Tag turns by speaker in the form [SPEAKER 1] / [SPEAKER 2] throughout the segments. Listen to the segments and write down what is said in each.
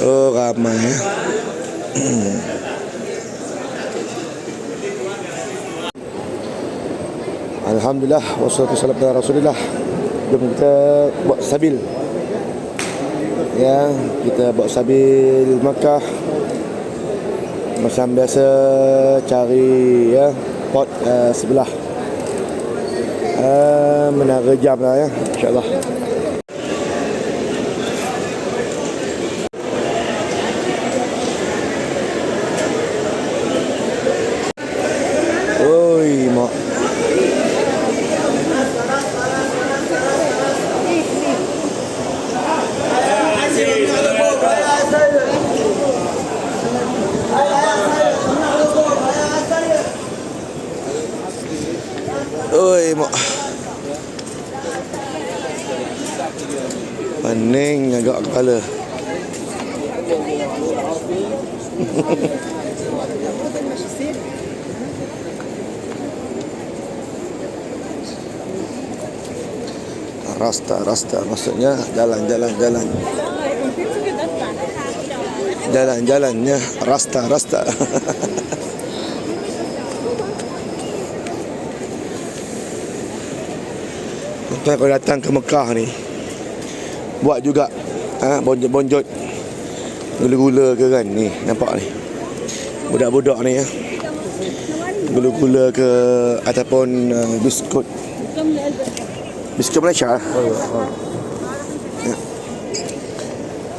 [SPEAKER 1] Oh ramai ya. Alhamdulillah wassalatu wassalamu ala Rasulillah. Jom kita buat sabil. Ya, kita buat sabil Makkah. Macam biasa cari ya pot uh, sebelah uh, menara jam lah ya insyaallah. Oi, mak. Oi, mak. Pening agak kepala. Rasta, rasta maksudnya jalan, jalan, jalan. Jalan, jalannya rasta, rasta. Tuan kau datang ke Mekah ni Buat juga. Ha, Bonjot-bonjot Gula-gula ke kan? Ni nampak ni. Budak-budak ni ya. Gula-gula ke Ataupun uh, biskut. Biskut Malaysia? Lah Ya.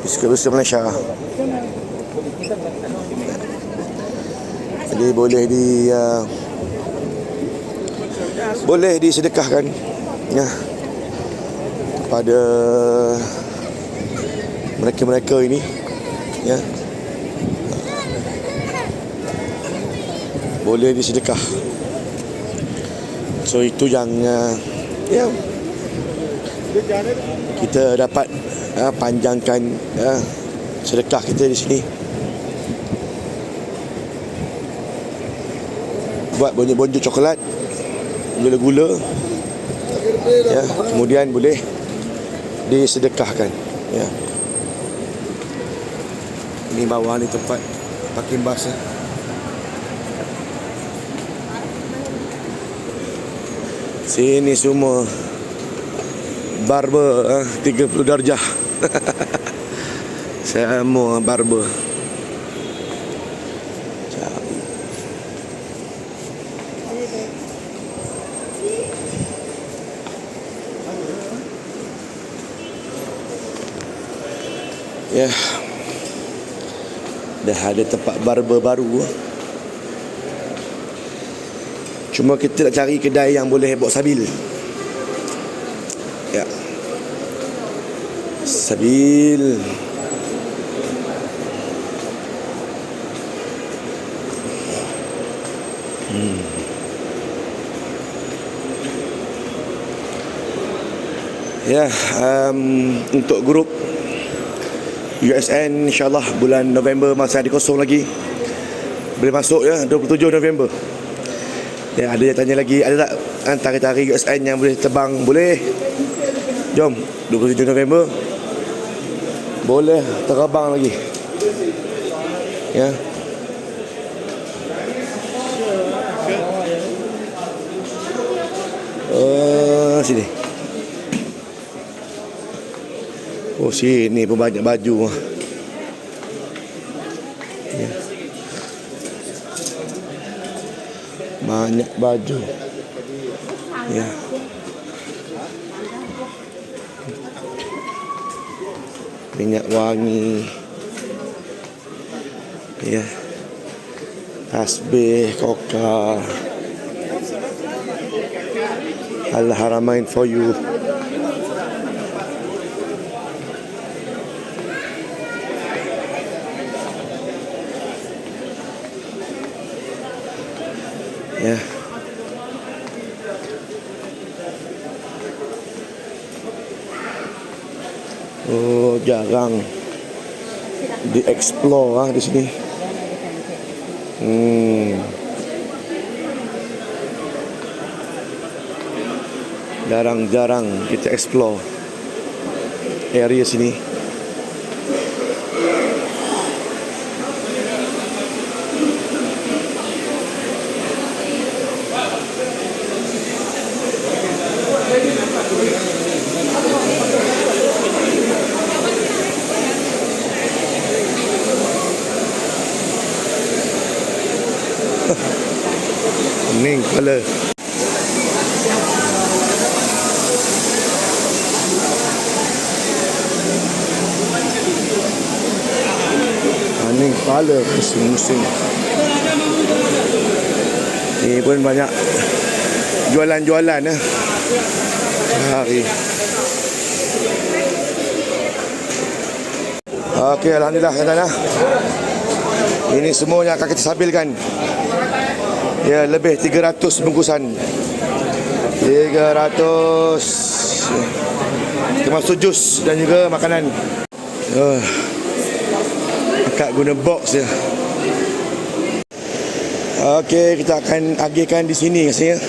[SPEAKER 1] Biskut-biskut Malaysia. Jadi boleh di uh, Boleh disedekahkan. Ya kepada mereka-mereka ini ya. Boleh disedekah. So itu yang uh, ya. Kita dapat uh, panjangkan uh, sedekah kita di sini. Buat bonjol-bonjol coklat. Gula-gula. Ya kemudian boleh disedekahkan ya. Ini bawah ni tempat parking bas ya. sini semua. Barber eh, 30 darjah. Semua barber Ya. Dah ada tempat barber baru. Cuma kita nak cari kedai yang boleh buat sabil. Ya. Sabil. Hmm. Ya, um, untuk grup USN insyaAllah bulan November masa ada kosong lagi. Boleh masuk ya 27 November. Ya ada yang tanya lagi Ada tak antara-tari USN yang boleh terbang? Boleh. Jom 27 November. Boleh terbang lagi. Ya. Uh, sini Oh sini pun banyak baju. Ya. Banyak baju. Ya. Minyak wangi. Ya. Tasbih, koka Al-Haramain for you Ya. Oh, jarang di-explore ah di sini. Hmm. Jarang-jarang kita explore area sini. Maning kepala. Maning kepala Pusing-pusing. Ni pun banyak. Jualan-jualan eh. Hari. Okey, Alhamdulillah tuan-tuan ah. Ini semuanya akan kita sabilkan Ya, lebih 300 bungkusan. 300 Termasuk jus dan juga makanan. Uh, Akak guna box je. Okey, kita akan agihkan di sini rasanya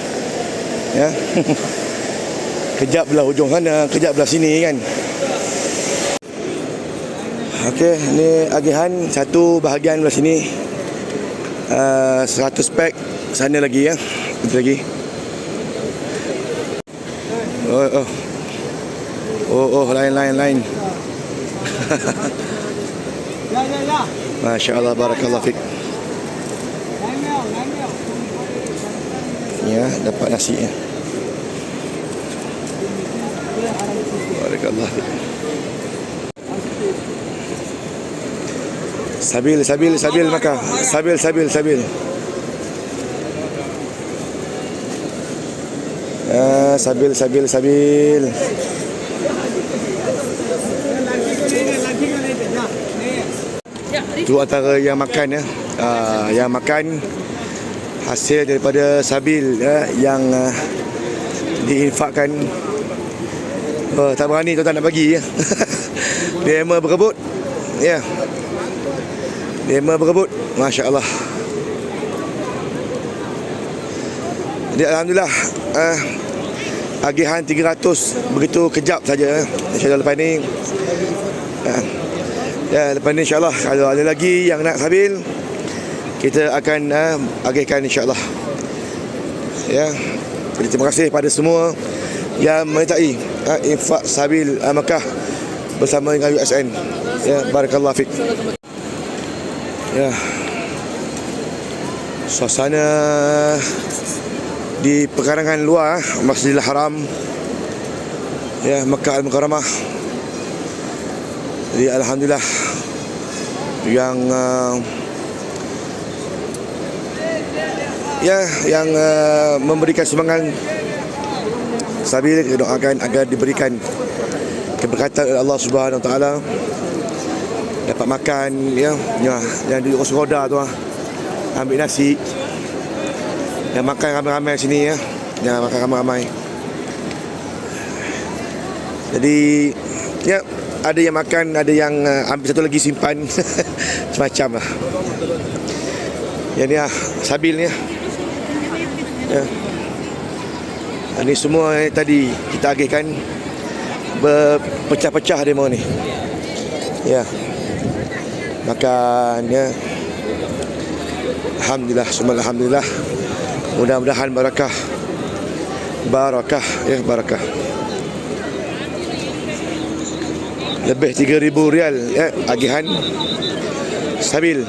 [SPEAKER 1] Ya. Kejap belah hujung sana, kejap belah sini kan? Okey, ni agihan satu bahagian belah sini. Uh, 100 pack sana lagi ya. Kita lagi. Oh oh. Oh oh lain lain lain.
[SPEAKER 2] Ya ya ya.
[SPEAKER 1] Masya-Allah barakallahu fik. Ya, dapat nasi ya. Barakallahu fik. Sabil, sabil, sabil maka. Sabil, sabil, sabil. sabil. Sabil, sabil, sabil. Itu antara yang makan ya. Ah, yang makan hasil daripada sabil ya, yang uh, diinfakkan oh, tak berani tuan-tuan nak bagi ya. Emang berebut. Ya. Dia emang berebut. Masya Allah. Jadi Alhamdulillah uh, Agihan 300 Begitu kejap saja eh. InsyaAllah lepas ni uh, Ya lepas ni insyaAllah Kalau ada lagi yang nak sabil Kita akan uh, agihkan insyaAllah. Ya. Jadi terima kasih pada semua Yang menyertai uh, Infak Sabil uh, Bersama dengan USN Ya Barakallah Fik. Ya. Suasana di pekarangan luar Masjidil Haram. Ya Mekah Al-Mukarramah. Jadi alhamdulillah yang uh, ya yang uh, memberikan sumbangan sabil doakan agar diberikan keberkatan oleh Allah Subhanahu Wa Taala. Dapat makan ya ya yang di kursi roda tu ah. Ambil nasi yang makan ramai-ramai sini ya. Yang makan ramai-ramai. Jadi ya ada yang makan, ada yang uh, ambil satu lagi simpan macam lah. Yang ni ah sabil ni ah. Ya. Ini semua eh, tadi kita agihkan berpecah-pecah demo ni. Ya. Makan ya. Alhamdulillah, semua alhamdulillah. Mudah-mudahan barakah. Barakah Ya barakah. Lebih 3,000 rial ya, Agihan. Sabil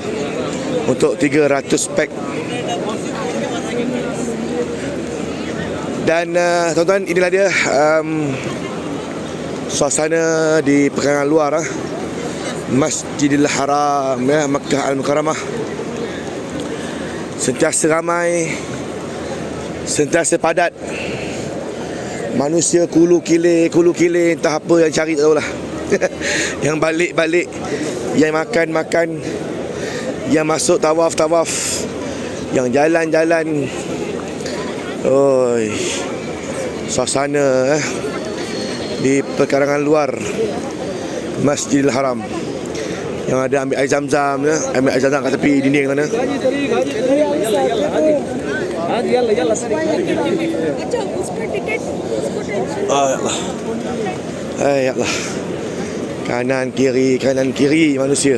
[SPEAKER 1] Untuk 300 pack. Dan uh, tuan-tuan inilah dia um, Suasana di pekarangan luar uh, Masjidil Haram ya, Makkah Al-Mukarramah. Sentiasa ramai Sentiasa padat. Manusia kulu kile Kulu kile Entah apa yang cari tak tahulah Yang balik-balik Yang makan-makan Yang masuk tawaf-tawaf Yang jalan-jalan. Oi Suasana eh Di perkarangan luar Masjidil Haram. Yang ada ambil air zam-zam ya. Ambil air zam-zam kat tepi dinding sana ಹಾಗೆ ಎಲ್ಲ ಎಲ್ಲ ಸರಿ kanan kiri kanan kiri manusia.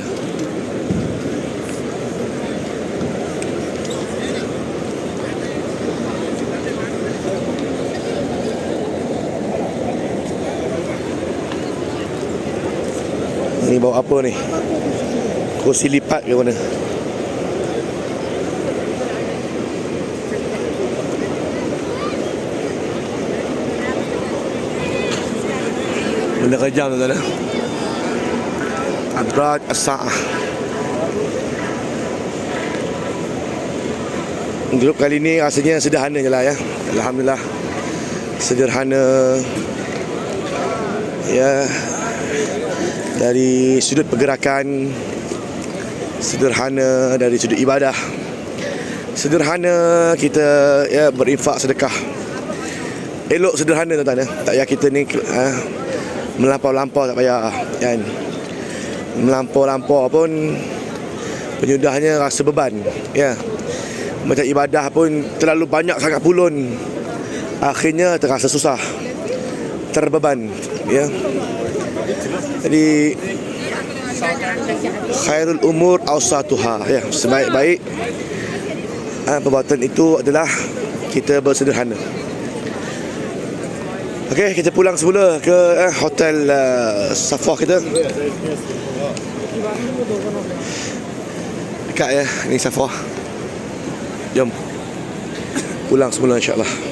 [SPEAKER 1] Ni bawa apa ni? Kursi lipat ke mana? Benda kejam tuan-tuan. Abrad as-sa'ah. Grup kali ni rasanya sederhana je lah ya. Alhamdulillah. Sederhana. Ya. Dari sudut pergerakan sederhana dari sudut ibadah. Sederhana kita ya berinfak sedekah. Elok sederhana tuan-tuan ya. Tak payah kita ni ha, melampau-lampau tak payah kan. Melampau-lampau pun penyudahnya rasa beban ya. Macam ibadah pun terlalu banyak sangat pulun. Akhirnya terasa susah. Terbeban ya. Jadi khairul umur awsatuha ya sebaik-baik ha, perbuatan itu adalah kita bersederhana. Okey, kita pulang semula ke eh, hotel uh, Safah kita. Dekat ya, ni Safah. Jom. Pulang semula insya-Allah.